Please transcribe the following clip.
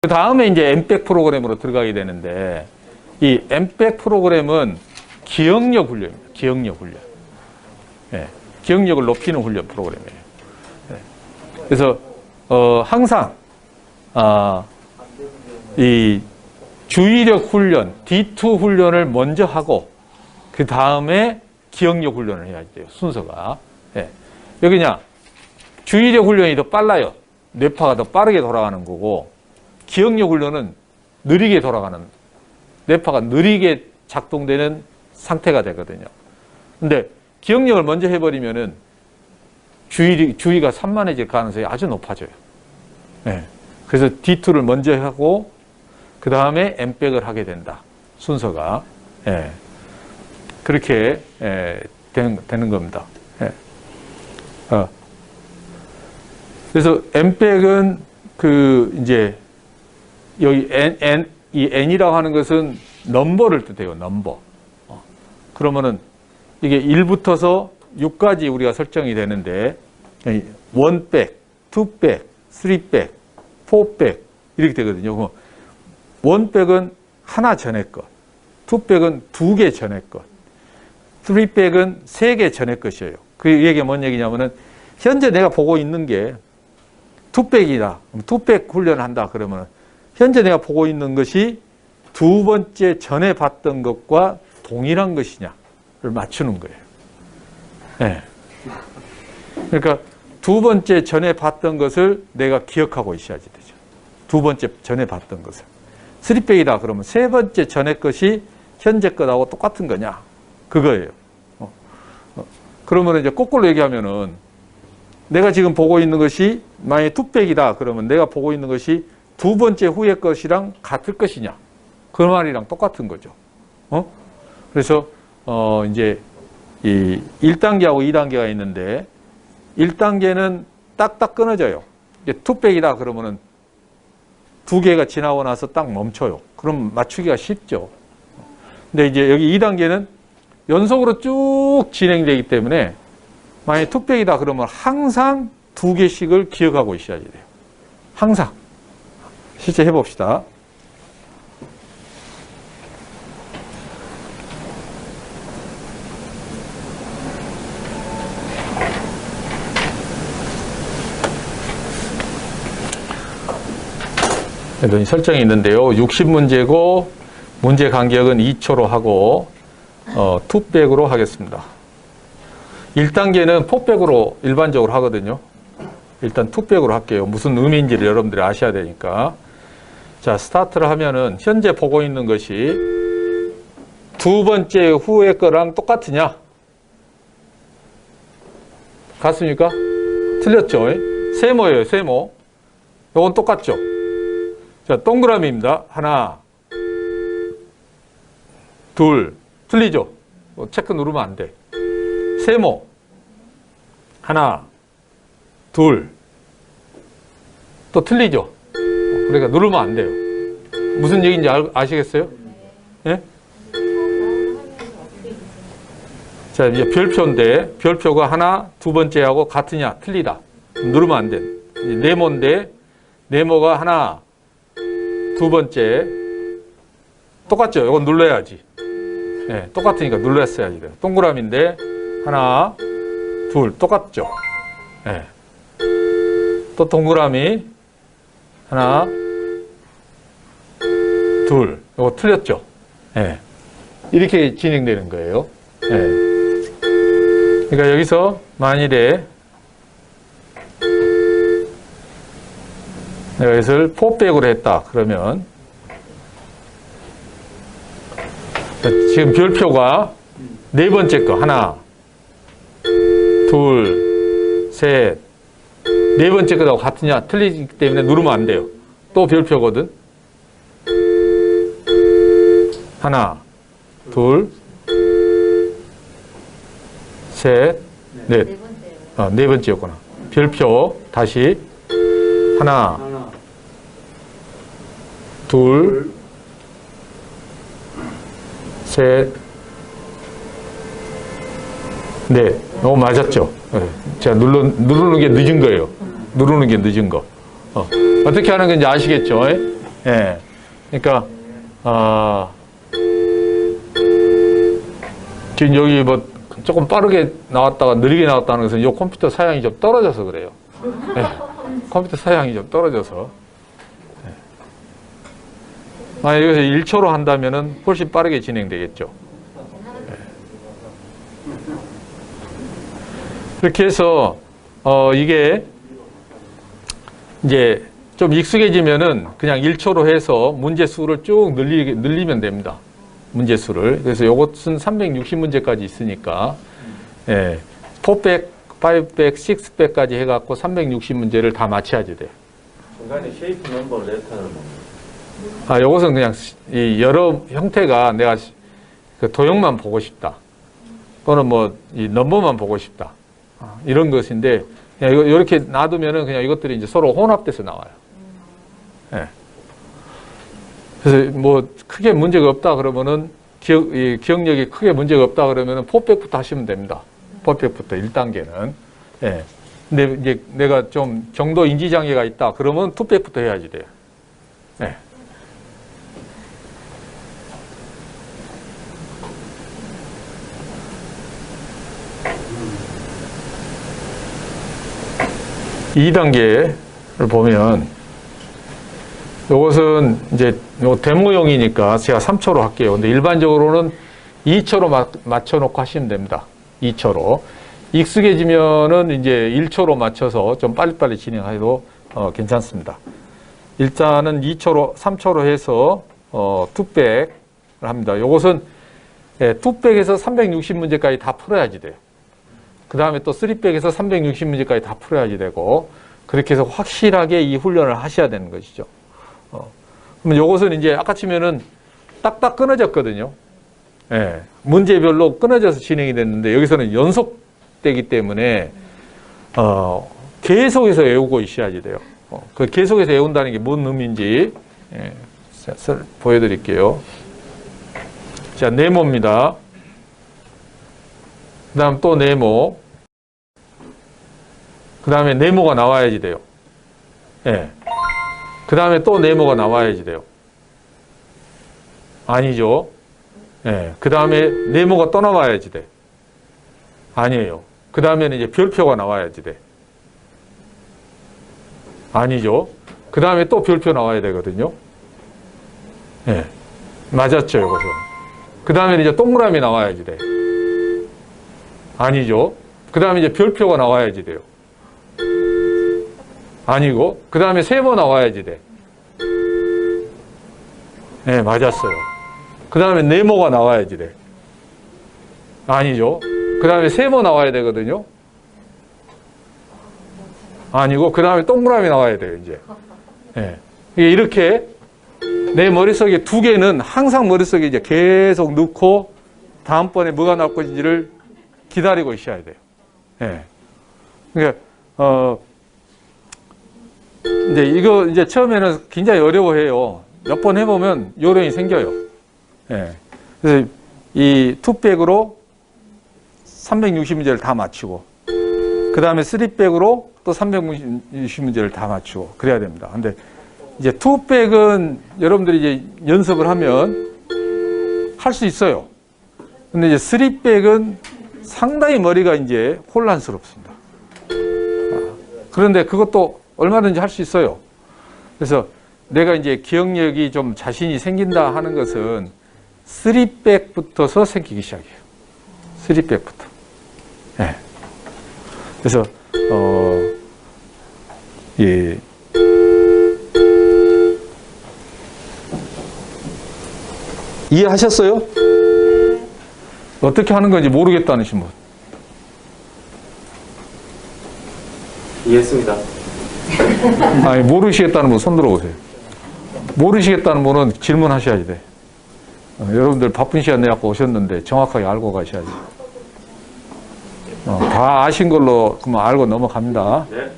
그 다음에 이제 엠백 프로그램으로 들어가게 되는데 이 엠백 프로그램은 기억력 훈련입니다. 기억력 훈련. 예, 기억력을 높이는 훈련 프로그램이에요. 예. 그래서 어, 항상 아, 이 주의력 훈련, D2 훈련을 먼저 하고 그 다음에 기억력 훈련을 해야 돼요. 순서가. 예. 여기냐 주의력 훈련이 더 빨라요. 뇌파가 더 빠르게 돌아가는 거고 기억력 훈련은 느리게 돌아가는 뇌파가 느리게 작동되는 상태가 되거든요. 근데 기억력을 먼저 해버리면은 주의, 주의가 산만해질 가능성이 아주 높아져요. 예. 그래서 D2를 먼저 하고 그 다음에 M백을 하게 된다. 순서가. 예. 그렇게 예, 되는, 되는 겁니다. 예. 어. 그래서 M백은 그 이제 여기 N, N, 이 N이라고 하는 것은 넘버를 뜻해요. 넘버. 어. 그러면은 이게 1부터서 6까지 우리가 설정이 되는데 원백, 투백, 쓰리백, 포백 이렇게 되거든요. 그럼 원백은 하나 전에 것, 투백은 두 개 전에 것, 쓰리백은 세 개 전에 것이에요. 그 얘기가 뭔 얘기냐면은 현재 내가 보고 있는 게 투백이다. 투백 훈련한다. 그러면 현재 내가 보고 있는 것이 두 번째 전에 봤던 것과 동일한 것이냐를 맞추는 거예요. 네. 그러니까 두 번째 전에 봤던 것을 내가 기억하고 있어야지 되죠. 두 번째 전에 봤던 것을. 쓰리백이다 그러면 세 번째 전에 것이 현재 것하고 똑같은 거냐? 그거예요. 어. 어. 그러면 이제 거꾸로 얘기하면은 내가 지금 보고 있는 것이 만약에 투백이다 그러면 내가 보고 있는 것이 두 번째 후의 것이랑 같을 것이냐? 그 말이랑 똑같은 거죠. 어? 그래서 어 이제 이 1단계하고 2단계가 있는데 1단계는 딱딱 끊어져요. 이제 투백이다 그러면은 두 개가 지나고 나서 딱 멈춰요. 그럼 맞추기가 쉽죠. 근데 이제 여기 2단계는 연속으로 쭉 진행되기 때문에 만약에 투백이다 그러면 항상 두 개씩을 기억하고 있어야 돼요. 항상. 실제 해봅시다. 이런 설정이 있는데요. 60문제고 문제 간격은 2초로 하고 어, 투백으로 하겠습니다. 1단계는 포백으로 일반적으로 하거든요. 일단 투백으로 할게요. 무슨 의미인지를 여러분들이 아셔야 되니까. 자, 스타트를 하면은 현재 보고 있는 것이 두 번째 후의 거랑 똑같으냐? 같습니까? 틀렸죠? 세모예요, 세모. 요건 똑같죠? 자, 동그라미입니다. 하나, 둘, 틀리죠? 어, 체크 누르면 안 돼. 세모. 하나, 둘. 또 틀리죠? 그러니까 누르면 안 돼요. 무슨 얘기인지 아, 아시겠어요? 예? 자, 이제 별표인데, 별표가 하나, 두 번째하고 같으냐, 틀리다. 누르면 안 돼. 네모인데, 네모가 하나, 두 번째. 똑같죠? 이건 눌러야지. 예, 똑같으니까 눌렀어야지 돼요. 동그라미인데, 하나, 둘, 똑같죠? 예. 또 동그라미, 하나, 둘. 이거 틀렸죠? 예. 이렇게 진행되는 거예요. 예. 그러니까 여기서 만일에 내가 이것을 포백으로 했다. 그러면 지금 별표가 네 번째 거 하나, 둘, 셋, 네 번째 거하고 같으냐 틀리기 때문에 누르면 안 돼요. 또 별표거든. 하나, 둘, 셋, 넷. 네. 어, 네 번째였구나. 별표 다시 하나, 하나, 둘, 셋, 넷. 어, 맞았죠? 네. 제가 눌러, 누르는 게 늦은 거예요. 누르는 게 늦은 거. 어. 떻게 하는 건지 아시겠죠? 예? 예. 그러니까, 어, 지금 여기 뭐 조금 빠르게 나왔다가 느리게 나왔다는 것은 이 컴퓨터 사양이 좀 떨어져서 그래요. 예. 컴퓨터 사양이 좀 떨어져서. 예. 만약 여기서 1초로 한다면은 훨씬 빠르게 진행되겠죠. 이렇게 해서, 어, 이게 이제 좀 익숙해지면은 그냥 1초로 해서 문제 수를 쭉 늘리, 늘리면 됩니다. 문제 수를. 그래서 요것은 360문제까지 있으니까, 예, 4백, 5백, 6백까지 해갖고 360문제를 다 맞춰야지 돼요. 중간에 쉐이프 넘버 레터는 뭐 아, 요것은 그냥 이 여러 형태가 내가 그 도형만 보고 싶다. 또는 뭐 이 넘버만 보고 싶다. 아, 이런 것인데 그냥 이렇게 놔두면은 그냥 이것들이 이제 서로 혼합돼서 나와요. 예. 그래서 뭐 크게 문제가 없다 그러면은 기억, 이 기억력이 크게 문제가 없다 그러면은 포백부터 하시면 됩니다. 포백부터 1단계는. 예. 근데 이제 내가 좀 정도 인지 장애가 있다 그러면 투백부터 해야지 돼요. 예. 이단계를 보면 이것은 이제 요 데모용이니까 제가 3초로 할게요. 근데 일반적으로는 2초로 마, 맞춰놓고 하시면 됩니다. 2초로. 익숙해지면은 이제 1초로 맞춰서 좀 빨리빨리 진행해도 어, 괜찮습니다. 일단은 2초로, 3초로 해서 어, 투백을 합니다. 이것은 예, 투백에서 360문제까지 다 풀어야지 돼요. 그 다음에 또 3백에서 360문제까지 다 풀어야지 되고 그렇게 해서 확실하게 이 훈련을 하셔야 되는 것이죠. 어. 그러면 이것은 이제 아까 치면은 딱딱 끊어졌거든요. 예, 문제별로 끊어져서 진행이 됐는데 여기서는 연속되기 때문에 어, 계속해서 외우고 있어야지 돼요. 어, 그 계속해서 외운다는 게 뭔 의미인지 예, 보여드릴게요. 자, 네모입니다. 그 다음 또 네모. 그 다음에 네모가 나와야지 돼요. 예. 그 다음에 또 네모가 나와야지 돼요. 아니죠. 예. 그 다음에 네모가 또 나와야지 돼. 아니에요. 그 다음에는 이제 별표가 나와야지 돼. 아니죠. 그 다음에 또 별표 나와야 되거든요. 예. 맞았죠, 이것은. 그 다음에 이제 동그라미 나와야지 돼. 아니죠. 그 다음에 이제 별표가 나와야지 돼요. 아니고, 그 다음에 세모 나와야지 돼. 네, 맞았어요. 그 다음에 네모가 나와야지 돼. 아니죠. 그 다음에 세모 나와야 되거든요. 아니고, 그 다음에 동그라미 나와야 돼요, 이제. 네. 이렇게 내 머릿속에 두 개는 항상 머릿속에 이제 계속 넣고 다음번에 뭐가 나올 것인지를 기다리고 있어야 돼요. 예. 그러니까, 어, 이제 이거 이제 처음에는 굉장히 어려워해요. 몇 번 해보면 요령이 생겨요. 예. 그래서 이 투백으로 360문제를 다 맞추고, 그 다음에 쓰리백으로 또 360문제를 다 맞추고, 그래야 됩니다. 근데 이제 투백은 여러분들이 이제 연습을 하면 할 수 있어요. 근데 이제 쓰리백은 상당히 머리가 이제 혼란스럽습니다. 아, 그런데 그것도 얼마든지 할 수 있어요. 그래서 내가 이제 기억력이 좀 자신이 생긴다 하는 것은 쓰리백부터서 생기기 시작해요. 쓰리백부터. 예. 그래서, 어, 예. 이해하셨어요? 어떻게 하는 건지 모르겠다는 신 분. 이해했습니다. 아니, 모르시겠다는 분 손 들어보세요. 모르시겠다는 분은 질문하셔야지 돼. 어, 여러분들 바쁜 시간 내 갖고 오셨는데 정확하게 알고 가셔야지. 어, 다 아신 걸로 그만 알고 넘어갑니다. 네.